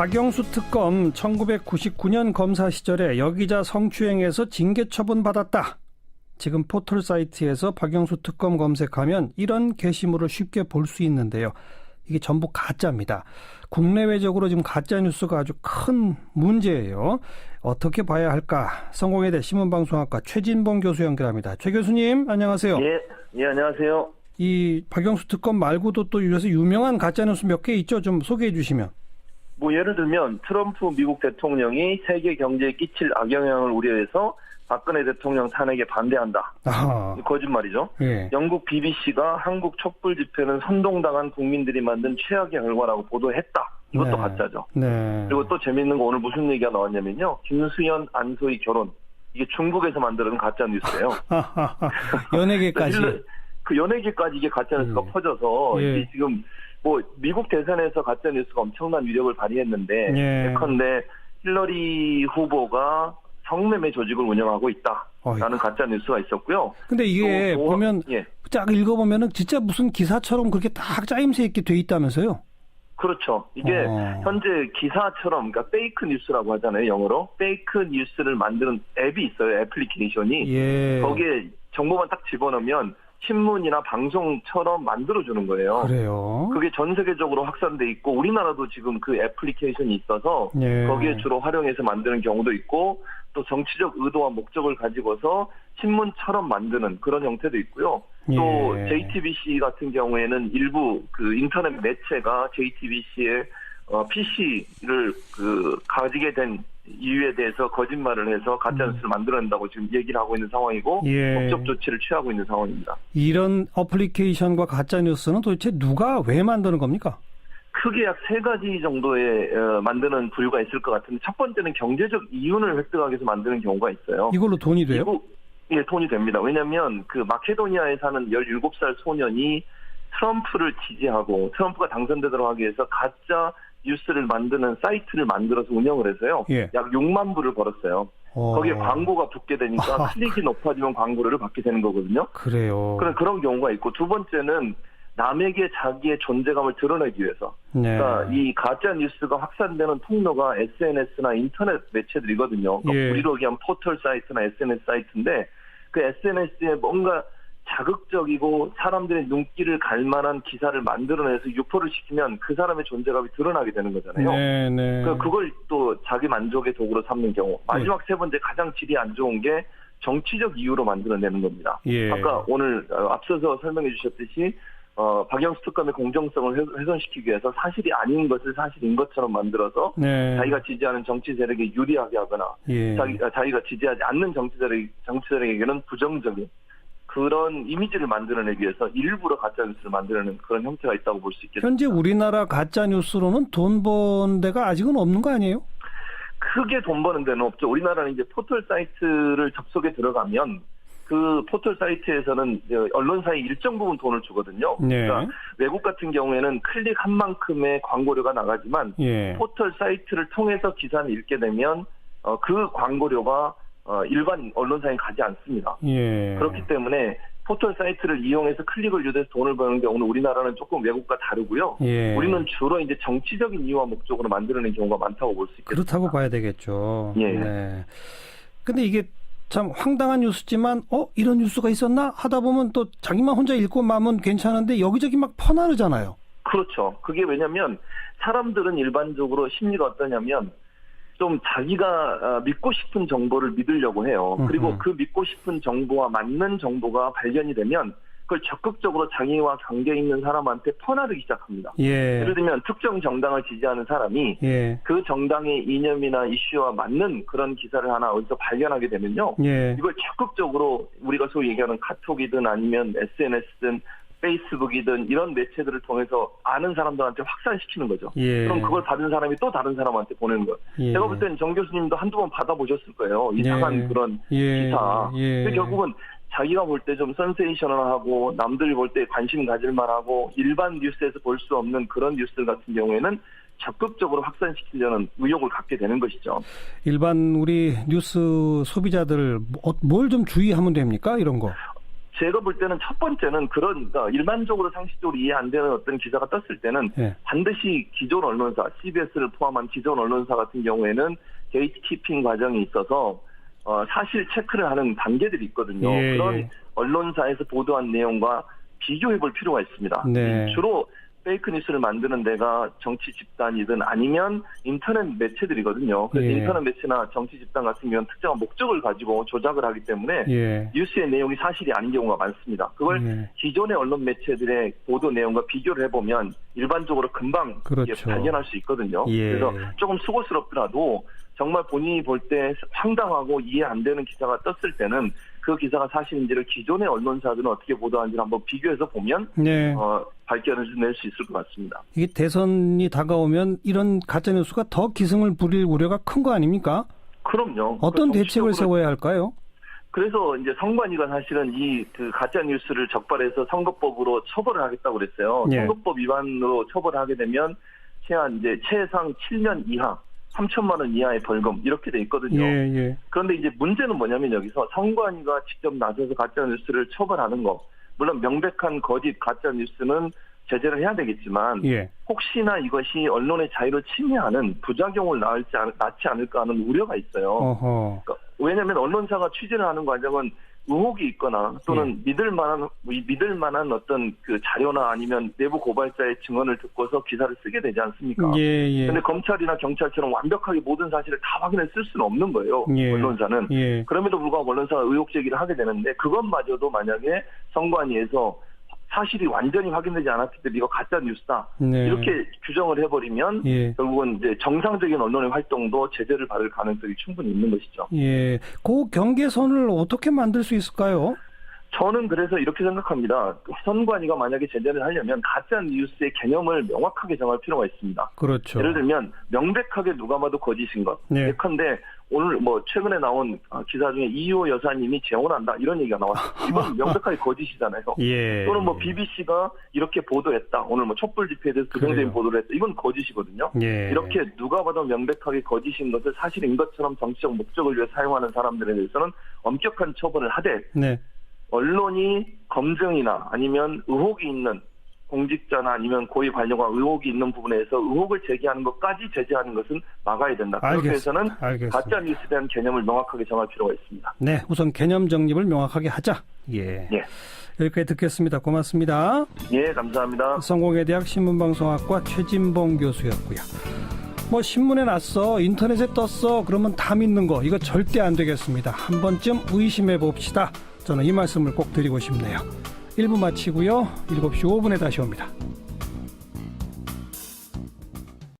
박영수 특검 1999년 검사 시절에 여기자 성추행에서 징계 처분 받았다. 지금 포털 사이트에서 박영수 특검 검색하면 이런 게시물을 쉽게 볼 수 있는데요. 이게 전부 가짜입니다. 국내외적으로 지금 가짜 뉴스가 아주 큰 문제예요. 어떻게 봐야 할까? 성공회대 신문방송학과 최진봉 교수 연결합니다. 최 교수님, 안녕하세요. 예, 예, 안녕하세요. 이 박영수 특검 말고도 또 요새 유명한 가짜 뉴스 몇 개 있죠? 좀 소개해 주시면. 뭐 예를 들면 트럼프 미국 대통령이 세계 경제에 끼칠 악영향을 우려해서 박근혜 대통령 탄핵에 반대한다. 아, 거짓말이죠. 예. 영국 BBC가 한국 촛불 집회는 선동당한 국민들이 만든 최악의 결과라고 보도했다. 이것도 네. 가짜죠. 네. 그리고 또 재밌는 거 오늘 무슨 얘기가 나왔냐면요. 김수현, 안소희 결혼. 이게 중국에서 만드는 가짜 뉴스예요. 연예계까지. 그 연예계까지 이게 가짜 뉴스가 음. 퍼져서 예. 지금 뭐 미국 대선에서 가짜 뉴스가 엄청난 위력을 발휘했는데 예. 예컨대 힐러리 후보가 성매매 조직을 운영하고 있다라는. 가짜 뉴스가 있었고요. 근데 이게 또 뭐- 보면 예 쫙 읽어보면은 진짜 무슨 기사처럼 그렇게 딱 짜임새 있게 돼 있다면서요? 그렇죠. 이게 어. 현재 기사처럼 그러니까 페이크 뉴스라고 하잖아요 영어로 페이크 뉴스를 만드는 앱이 있어요 애플리케이션이 예. 거기에 정보만 딱 집어넣으면 신문이나 방송처럼 만들어주는 거예요. 그래요. 그게 전 세계적으로 확산돼 있고 우리나라도 지금 그 애플리케이션이 있어서 예. 거기에 주로 활용해서 만드는 경우도 있고 또 정치적 의도와 목적을 가지고서 신문처럼 만드는 그런 형태도 있고요. 또 예. JTBC 같은 경우에는 일부 그 인터넷 매체가 JTBC의 어, PC를 그 가지게 된 이유에 대해서 거짓말을 해서 가짜 뉴스를 만들어낸다고 지금 얘기를 하고 있는 상황이고 음. 예. 법적 조치를 취하고 있는 상황입니다. 이런 어플리케이션과 가짜 뉴스는 도대체 누가 왜 만드는 겁니까? 크게 약 세 가지 정도의 어, 만드는 부류가 있을 것 같은데 첫 번째는 경제적 이윤을 획득하기 위해서 만드는 경우가 있어요. 이걸로 돈이 돼요? 미국, 예, 돈이 됩니다. 왜냐하면 그 마케도니아에 사는 17살 소년이 트럼프를 지지하고 트럼프가 당선되도록 하기 위해서 가짜 뉴스를 만드는 사이트를 만들어서 운영을 해서요. 예. 약 6만 불을 벌었어요. 어, 거기에 광고가 붙게 되니까 아, 클릭이 높아지면 광고료를 받게 되는 거거든요. 그래요. 그런 그런 경우가 있고 두 번째는 남에게 자기의 존재감을 드러내기 위해서 네. 그러니까 이 가짜 뉴스가 확산되는 통로가 SNS나 인터넷 매체들이거든요. 그러니까 예. 우리로 얘기하면 포털 사이트나 SNS 사이트인데 그 SNS에 뭔가 자극적이고 사람들의 눈길을 갈 만한 기사를 만들어내서 유포를 시키면 그 사람의 존재감이 드러나게 되는 거잖아요. 네, 네. 그 그걸 또 자기 만족의 도구로 삼는 경우. 마지막 세 번째 가장 질이 안 좋은 게 정치적 이유로 만들어내는 겁니다. 예. 아까 오늘 어, 앞서서 설명해 주셨듯이 어, 박영수 특검의 공정성을 훼- 훼손시키기 위해서 사실이 아닌 것을 사실인 것처럼 만들어서 네. 자기가 지지하는 정치 세력에 유리하게 하거나 예. 자기, 아, 자기가 지지하지 않는 정치 세력, 정치 세력에게는 부정적인 그런 이미지를 만들어내기 위해서 일부러 가짜 뉴스를 만들어내는 그런 형태가 있다고 볼 수 있겠습니다. 현재 우리나라 가짜 뉴스로는 돈 번 데가 아직은 없는 거 아니에요? 크게 돈 버는 데는 없죠. 우리나라는 이제 포털 사이트를 접속에 들어가면 그 포털 사이트에서는 어, 언론사에 일정 부분 돈을 주거든요. 네. 그러니까 외국 같은 경우에는 클릭 한 만큼의 광고료가 나가지만 예. 포털 사이트를 통해서 기사를 읽게 되면 어, 그 광고료가 어, 일반 언론사에 가지 않습니다. 예. 그렇기 때문에 포털 사이트를 이용해서 클릭을 유도해서 돈을 버는 경우는 우리나라는 조금 외국과 다르고요. 예. 우리는 주로 이제 정치적인 이유와 목적으로 만들어낸 경우가 많다고 볼 수 있겠습니다. 그렇다고 봐야 되겠죠. 예. 네. 근데 이게 참 황당한 뉴스지만 어 이런 뉴스가 있었나 하다 보면 또 자기만 혼자 읽고 마음은 괜찮은데 여기저기 막 퍼나르잖아요. 그렇죠. 그게 왜냐면 사람들은 일반적으로 심리가 어떠냐면 좀 자기가 어, 믿고 싶은 정보를 믿으려고 해요. 그리고 음흠. 그 믿고 싶은 정보와 맞는 정보가 발견이 되면 그걸 적극적으로 자기와 관계 있는 사람한테 퍼나르기 시작합니다. 예. 예를 들면 특정 정당을 지지하는 사람이 예. 그 정당의 이념이나 이슈와 맞는 그런 기사를 하나 어디서 발견하게 되면요. 예. 이걸 적극적으로 우리가 소위 얘기하는 카톡이든 아니면 SNS든 페이스북이든 이런 매체들을 통해서 아는 사람들한테 확산시키는 거죠. 예. 그럼 그걸 받은 사람이 또 다른 사람한테 보내는 거예요. 예. 제가 볼 때는 정 교수님도 한두 번 받아보셨을 거예요. 이상한 예. 그런 예. 기사. 예. 근데 결국은 자기가 볼 때 좀 센세이셔널하고 남들이 볼 때 관심 가질 만하고 일반 뉴스에서 볼 수 없는 그런 뉴스들 같은 경우에는 적극적으로 확산시키려는 의욕을 갖게 되는 것이죠. 일반 우리 뉴스 소비자들 뭐, 뭘좀 주의하면 됩니까? 이런 거. 제가 볼 때는 첫 번째는 그런 그러니까 일반적으로 상식적으로 이해 안 되는 어떤 기사가 떴을 때는 예. 반드시 기존 언론사, CBS를 포함한 기존 언론사 같은 경우에는 게이트키핑 과정이 있어서 어, 사실 체크를 하는 단계들이 있거든요. 예, 그런 예. 언론사에서 보도한 내용과 비교해 볼 필요가 있습니다. 네. 주로 페이크 뉴스를 만드는 데가 정치 집단이든 아니면 인터넷 매체들이거든요. 그래서 예. 인터넷 매체나 정치 집단 같은 경우는 특정한 목적을 가지고 조작을 하기 때문에 예. 뉴스의 내용이 사실이 아닌 경우가 많습니다. 그걸 예. 기존의 언론 매체들의 보도 내용과 비교를 해보면 일반적으로 금방 그렇죠. 발견할 수 있거든요. 예. 그래서 조금 수고스럽더라도 정말 본인이 볼 때 황당하고 이해 안 되는 기사가 떴을 때는 그 기사가 사실인지를 기존의 언론사들은 어떻게 보도하는지를 한번 비교해서 보면 네. 어, 발견을 낼 수 있을 것 같습니다. 이게 대선이 다가오면 이런 가짜 뉴스가 더 기승을 부릴 우려가 큰 거 아닙니까? 그럼요. 어떤 그 대책을 정치적으로 세워야 할까요? 그래서 이제 선관위가 사실은 이 그 가짜 뉴스를 적발해서 선거법으로 처벌을 하겠다고 그랬어요. 예. 선거법 위반으로 처벌하게 되면 최한 이제 최상 7년 이하 3천만 원 이하의 벌금 이렇게 돼 있거든요. 예, 예. 그런데 이제 문제는 뭐냐면 여기서 선관위가 직접 나서서 가짜 뉴스를 처벌하는 거. 물론 명백한 거짓 가짜 뉴스는 제재를 해야 되겠지만 예. 혹시나 이것이 언론의 자유를 침해하는 부작용을 낳을지 않- 낳지 않을까 하는 우려가 있어요. 그러니까 왜냐하면 언론사가 취재를 하는 과정은 의혹이 있거나 또는 예. 믿을 만한 이 믿을 만한 어떤 그 자료나 아니면 내부 고발자의 증언을 듣고서 기사를 쓰게 되지 않습니까? 예, 예. 근데 검찰이나 경찰처럼 완벽하게 모든 사실을 다 확인해 쓸 수는 없는 거예요. 예. 언론사는. 예. 그럼에도 불구하고 언론사가 의혹 제기를 하게 되는데 그것마저도 만약에 선관위에서 사실이 완전히 확인되지 않았을 때 이거 가짜 뉴스다 네. 이렇게 규정을 해버리면 예. 결국은 이제 정상적인 언론의 활동도 제재를 받을 가능성이 충분히 있는 것이죠. 예. 그 경계선을 어떻게 만들 수 있을까요? 저는 그래서 이렇게 생각합니다. 선관위가 만약에 제재를 하려면 가짜 뉴스의 개념을 명확하게 정할 필요가 있습니다. 그렇죠. 예를 들면 명백하게 누가 봐도 거짓인 것. 네. 예컨대 오늘 뭐 최근에 나온 어, 기사 중에 이호 여사님이 재혼한다 이런 얘기가 나왔어요. 이건 명백하게 거짓이잖아요. 예. 또는 뭐 BBC가 이렇게 보도했다. 오늘 뭐 촛불 집회에 대해서 부정적인. 보도를 했다. 이건 거짓이거든요. 예. 이렇게 누가 봐도 명백하게 거짓인 것을 사실인 것처럼 정치적 목적을 위해 사용하는 사람들에 대해서는 엄격한 처벌을 하되 네. 언론이 검증이나 아니면 의혹이 있는 공직자나 아니면 고위 관료가 의혹이 있는 부분에서 의혹을 제기하는 것까지 제재하는 것은 막아야 된다. 알겠습니다. 가짜 뉴스에 대한 개념을 명확하게 정할 필요가 있습니다. 네. 우선 개념 정립을 명확하게 하자. 예. 예. 여기까지 듣겠습니다. 고맙습니다. 예, 감사합니다. 성공회 대학 신문방송학과 최진봉 교수였고요. 뭐 신문에 났어, 인터넷에 떴어, 그러면 다 믿는 거 이거 절대 안 되겠습니다. 한 번쯤 의심해 봅시다. 저는 이 말씀을 꼭 드리고 싶네요. 1부 마치고요. 7시 5분에 다시 옵니다.